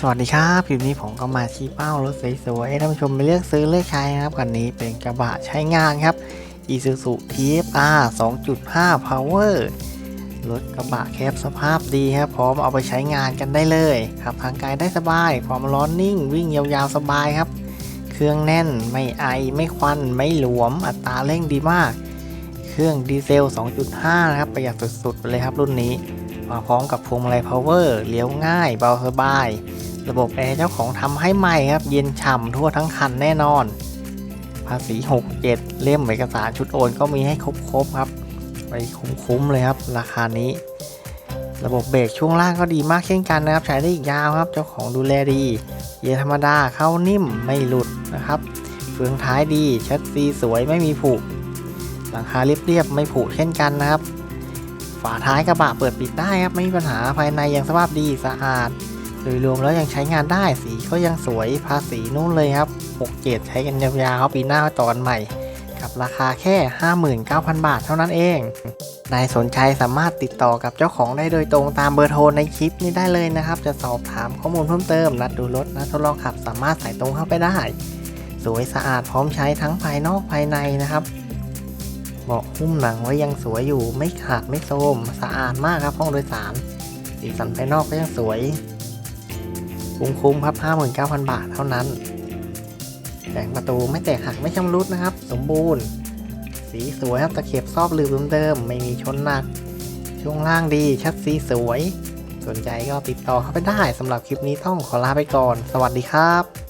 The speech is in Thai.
สวัสดีครับคลิปนี้ผมก็มาชี้เป้ารถสวยๆให้ท่านผู้ชมไปเลือกซื้อเลือกใช้นะครับคันนี้เป็นกระบะใช้งานครับ Isuzu TFR 2.5 Power รถกระบะแคบสภาพดีครับพร้อมเอาไปใช้งานกันได้เลยขับทางไกลได้สบายความร้อนนิ่ง วิ่งยาวๆสบายครับ เครื่องแน่นไม่ไอไม่ควัน ไม่หลวม อัตราเร่งดีมาก เครื่องดีเซล 2.5 นะครับประหยัดสุดๆไปเลยครับรุ่นนี้มาพร้อมกับพวงมาลัยพาวเวอร์เลี้ยวง่ายเบาสบาย ระบบแอร์เจ้าของทำให้ใหม่ครับ เย็นฉ่ำทั่วทั้งคันแน่นอน ภาษี 67 เล่มเอกสารชุดโอนก็มีให้ครบๆครับ ไปคุ้มๆเลยครับ ราคานี้ ระบบเบรกช่วงล่างก็ดีมากเช่นกันนะครับ ใช้ได้อีกยาวครับ เจ้าของดูแลดีเกียธรรมดาเข้านิ่มไม่หลุดนะครับเฟืองท้ายดีชัดซีสวยไม่มีผุหลังคาเรียบๆไม่ผุเช่นกันนะครับ ฝาท้ายกระบะเปิดปิดได้ครับไม่มีปัญหาภายในยังสภาพดีสะอาด ดยรวมแล้วยังใช้งานได้สีก็ยังสวยภาษีนู่นเลยครับ6เกตใช้กันยาวๆปีหน้าต่อกันใหม่ กับราคาแค่ 59,000 บาทเท่านั้นเองนายสนใจสามารถติดต่อกับเจ้าของได้โดยตรงตามเบอร์โทรในคลิปนี้ได้เลยนะครับ จะสอบถามข้อมูลเพิ่มเติม นัดดูรถนัดทดลองขับสามารถสายตรงเข้าไปได้ สวยสะอาดพร้อมใช้ทั้งภายนอกภายในนะครับเบาะหุ้มหนังไว้ยังสวยอยู่ไม่ขาดไม่โทรมสะอาดมากครับห้องโดยสารสีสันภายนอกก็ยังสวย คุ้มคุ้มๆครับ 59,000 บาทเท่านั้นแผงประตูไม่แตกหักไม่ชำรุดนะครับ สมบูรณ์ สีสวยครับตะเข็บซอบลืมเดิมๆไม่มีชนหนัก ช่วงล่างดีชัดสีสวย สนใจก็ติดต่อเข้าไปได้สำหรับคลิปนี้ต้องขอลาไปก่อน สวัสดีครับ